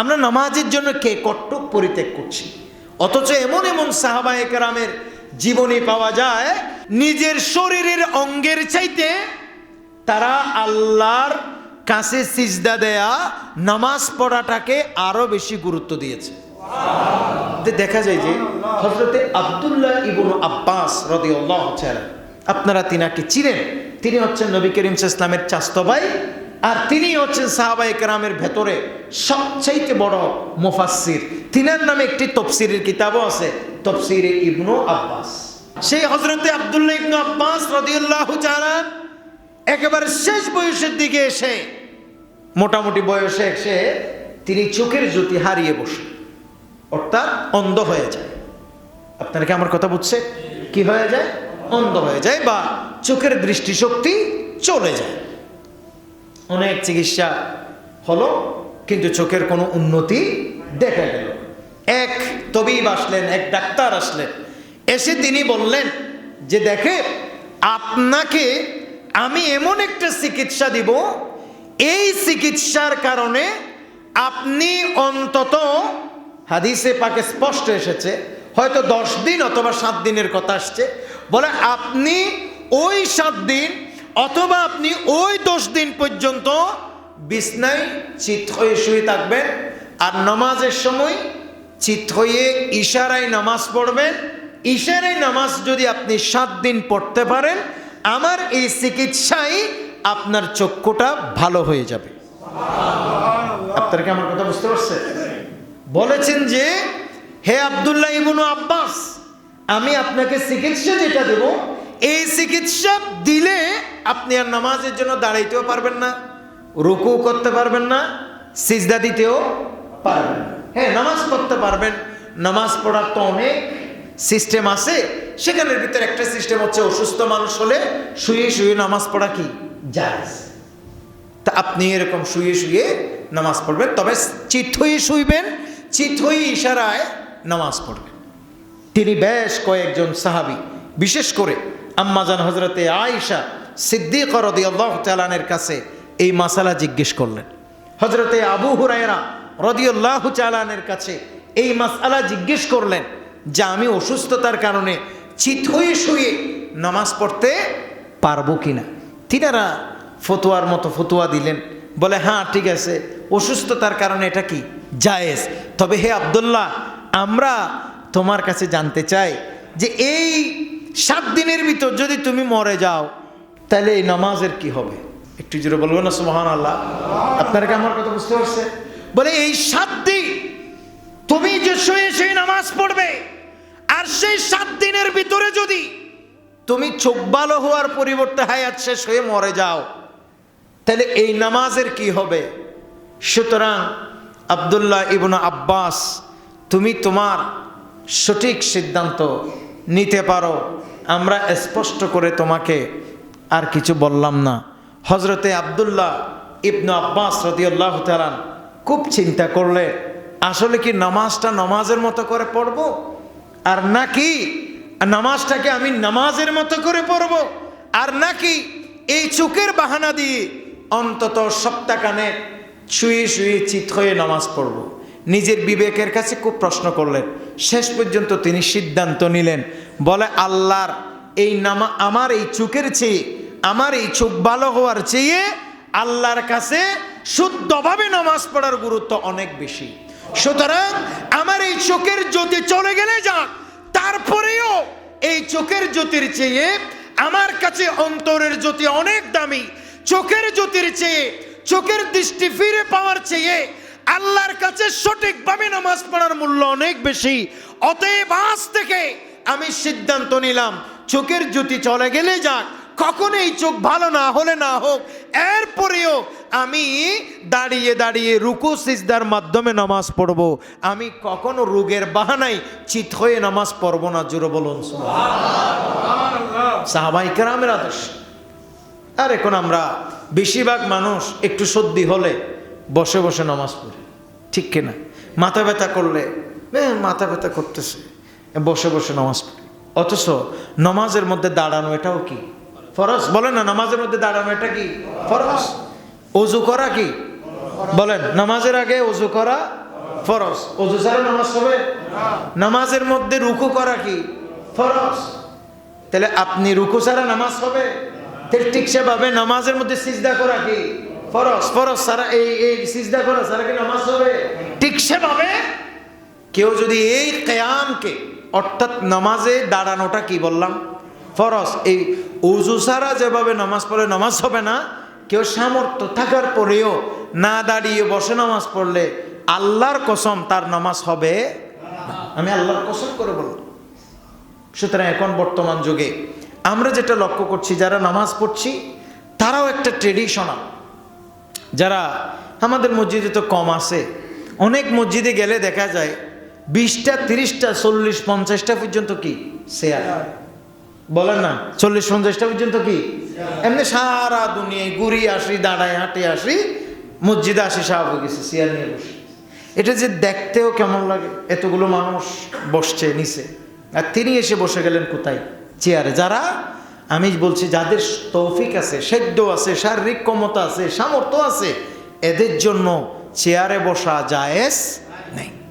আমরা নামাজের জন্য কে কট্টক পরিত্যাগ করছি? অথচ এমন এমন সাহাবায়ে কেরামের জীবনী পাওয়া যায়, নিজের শরীরের অঙ্গের চাইতে তারা আল্লাহর কাছে সিজদা দেয়া নামাজ পড়াটাকে আরও বেশি গুরুত্ব দিয়েছে। দেখা যায় যে হজরতে আবদুল্লাহ ইবনু আব্বাস রদিউল্লাহ আপনারা তিনাকে চিনেন। তিনি হচ্ছেন নবী করিম ইসলামের চাস্ত ভাই আর তিনি হচ্ছেন সাহাবাই কেরামের ভেতরে সবচাইতে বড় মুফাসসির। তিনার নামে একটি তফসিরের কিতাবও আছে, তফসিরে ইবনু আব্বাস। সেই হজরতে আবদুল্লাহ ইবনু আব্বাস রদিউল্লাহ একেবারে শেষ বয়সের দিকে এসে, মোটামুটি বয়সে এসে তিনি চোখের জ্যোতি হারিয়ে বসে, অর্থাৎ অন্ধ হয়ে যায়। আপনারা কি আমার কথা বুঝছে কি হয়ে যায়? অন্ধ হয়ে যায় বা চোখের দৃষ্টিশক্তি চলে যায়। অনেক চিকিৎসা হলো, কিন্তু চোখের কোনো উন্নতি দেখা গেল। এক তবিব আসলেন, এক ডাক্তার আসলেন। এসে তিনি বললেন যে, দেখে আপনাকে আমি এমন একটা চিকিৎসা দিব, এই চিকিৎসার কারণে আপনি অন্তত হাদিসে পাকে স্পষ্ট এসেছে, হয়তো দশ দিন অথবা সাত দিনের কথা আসছে, বলে, আপনি ওই সাত দিন অথবা আপনি ওই দশ দিন পর্যন্ত বিছনায় চিত হয়ে শুয়ে থাকবেন আর নামাজের সময় চিত হয়ে ইশারায় নামাজ পড়বেন। ইশারায় নামাজ যদি আপনি সাত দিন পড়তে পারেন, আমার এই চিকিৎসায় আপনার চক্ষুটা ভালো হয়ে যাবে। আপনারা কি আমার কথা বুঝতে পারছেন? বলেছেন যে, হে আবদুল্লাহ ইবনু আব্বাস, আমি আপনাকে চিকিৎসা যেটা দেব এই চিকিৎসা দিলে আপনি আর নামাজের জন্য দাঁড়াইতেও পারবেন না, রুকু করতে পারবেন না, সিজদা দিতেও পারবেন হ্যাঁ নামাজ পড়তে পারবেন। নামাজ পড়ার তো অনেক সিস্টেম আছে। সেখানের ভিতরে একটা সিস্টেম হচ্ছে অসুস্থ মানুষ হলে শুয়ে শুয়ে নামাজ পড়া কি? জায়েজ। তা আপনি এরকম শুয়ে শুয়ে নামাজ পড়বেন, তবে চিত হয়ে শুইবেন, চিত হয়ে ইশারায় নামাজ পড়বেন। তিনি বেশ কয়েকজন সাহাবি, বিশেষ করে আম্মাজান হজরতে আয়েশা সিদ্দিক রদি আল্লাহ চালানের কাছে এই মাসালা জিজ্ঞেস করলেন। হজরতে আবু হুরায়রা রদিউল্লাহ চালানের কাছে এই মাসালা জিজ্ঞেস করলেন যে, আমি অসুস্থতার কারণে চিত হয়ে শুয়ে নামাজ পড়তে পারব কিনা? তিনারা ফতুয়ার মতো ফতুয়া দিলেন। বলে হ্যাঁ ঠিক আছে। অসুস্থতার কারণে এটা কি? জায়েজ। তবে হে আবদুল্লাহ, আমরা তোমার কাছে জানতে চাই যে, এই সাত দিনের ভিতর যদি তুমি মরে যাও, তাহলে এই নামাজের কি হবে? একটু জোরে বলব না সুমহান আল্লাহ আপনারা কি আমার কথা বুঝতে পারছে বলে, এই সাত দিন তুমি যে শুয়ে শুয়ে নামাজ পড়বে, আর সেই সাত দিনের ভিতরে যদি তুমি চোখ ভালো হওয়ার পরিবর্তে হায়াত শেষ হয়ে মরে যাও, তাহলে এই নামাজের কি হবে? সুতরাং আবদুল্লাহ ইবনা আব্বাস, তুমি তোমার সঠিক সিদ্ধান্ত নিতে পারো। আমরা স্পষ্ট করে তোমাকে আর কিছু বললাম না। হজরতে আবদুল্লাহ ইবনু আব্বাস রদিউল্লাহ তালান খুব চিন্তা করলে, আসলে কি নামাজটা নামাজের মতো করে পড়ব? আর নাকি নামাজটাকে আমি নামাজের মতো করে পড়ব? আর নাকি এই চোখের বাহানা দিয়ে অন্তত সপ্তাহখানে শুয়ে শুয়ে চিত হয়ে নামাজ পড়ব? নিজের বিবেকের কাছে খুব প্রশ্ন করলেন। শেষ পর্যন্ত তিনি সিদ্ধান্ত নিলেন, বলে, আল্লাহর এই নামা, আমার এই চোখের চেয়ে, আমার এই চোখ ভালো হওয়ার চেয়ে আল্লাহর কাছে শুদ্ধভাবে নামাজ পড়ার গুরুত্ব অনেক বেশি। সুতরাং আমার এই চোখের জ্যোতি চলে গেলে যাক, তারপরেও এই চোখের জ্যোতির চেয়ে আমার কাছে অন্তরের জ্যোতি অনেক দামি। চোখের জ্যোতির চেয়ে, চোখের দৃষ্টি ফিরে পাওয়ার চেয়ে আল্লাহর কাছে সঠিকভাবে নামাজ পড়ার মূল্য অনেক বেশি। অতএব আজ থেকে আমি সিদ্ধান্ত নিলাম, চোখের জ্যোতি চলে গেলে যাক এই চোখ ভালো না হলে না হোক। এরপরেও আমি দাঁড়িয়ে দাঁড়িয়ে রুকু, সিজদার মাধ্যমে নামাজ পড়ব। আমি কখনো রোগের বাহানায় চিত হয়ে নামাজ পড়ব না জুড়ে বলুন সাহাবাই কেরামের আদর্শ। আর এখন আমরা বেশিরভাগ মানুষ একটু সর্দি হলে বসে বসে নামাজ পড়ি। ঠিক কিনা? মাথা ব্যথা করলে মাথা ব্যথা করতেছে। বসে বসে নামাজ পড়ি। অথচ নামাজের মধ্যে দাঁড়ানো এটাও কি? ফরজ। বলেন না, নামাজের মধ্যে দাঁড়ানো এটা কি? ফরজ। অজু করা কি? বলেন, নামাজের আগে অজু করা ফরজ। অজু ছাড়া নামাজ হবে? নামাজের মধ্যে রুকু করা কি? ফরজ। তাহলে আপনি রুকু ছাড়া নামাজ হবে? ঠিক সেভাবে নামাজের মধ্যে সিজদা করা কি? ফরজ। ফরজ ছাড়া এই এই সিজদা করা ছাড়া কি নামাজ হবে? ঠিক সেভাবে কেউ যদি এই কেয়ামকে অর্থাৎ নামাজে দাঁড়ানোটা কি বললাম? ফরজ। এই উজু ছাড়া যেভাবে নামাজ পড়ে নামাজ হবে না। কেউ সামর্থ্য থাকার পরেও না দাঁড়িয়ে বসে নামাজ পড়লে আল্লাহর কসম তার নামাজ হবে আমি আল্লাহর কসম করে বললাম। সুতরাং এখন বর্তমান যুগে আমরা যেটা লক্ষ্য করছি যারা নামাজ পড়ছি তারাও একটা ট্রেডিশনাল যারা আমাদের মসজিদে তো কম আছে অনেক মসজিদে গেলে দেখা যায় বিশটা তিরিশটা চল্লিশ পঞ্চাশটা পর্যন্ত কি? শেয়ার। বলেন না চল্লিশ পঞ্চাশটা পর্যন্ত কি? এমনি সারা দুনিয়ায় ঘুরি আসি দাঁড়ায় হাঁটে আসি মসজিদে আসি সাহাব গেছে চেয়ার নিয়ে বসে। এটা যে দেখতেও কেমন লাগে এতগুলো মানুষ বসছে নিচে আর তিনি এসে বসে গেলেন কোথায়? চেয়ারে। যারা আমি বলছি, যাদের তৌফিক আছে, সেদ্ধ আছে, শারীরিক ক্ষমতা আছে, সামর্থ্য আছে, এদের জন্য চেয়ারে বসা জায়েজ নেই।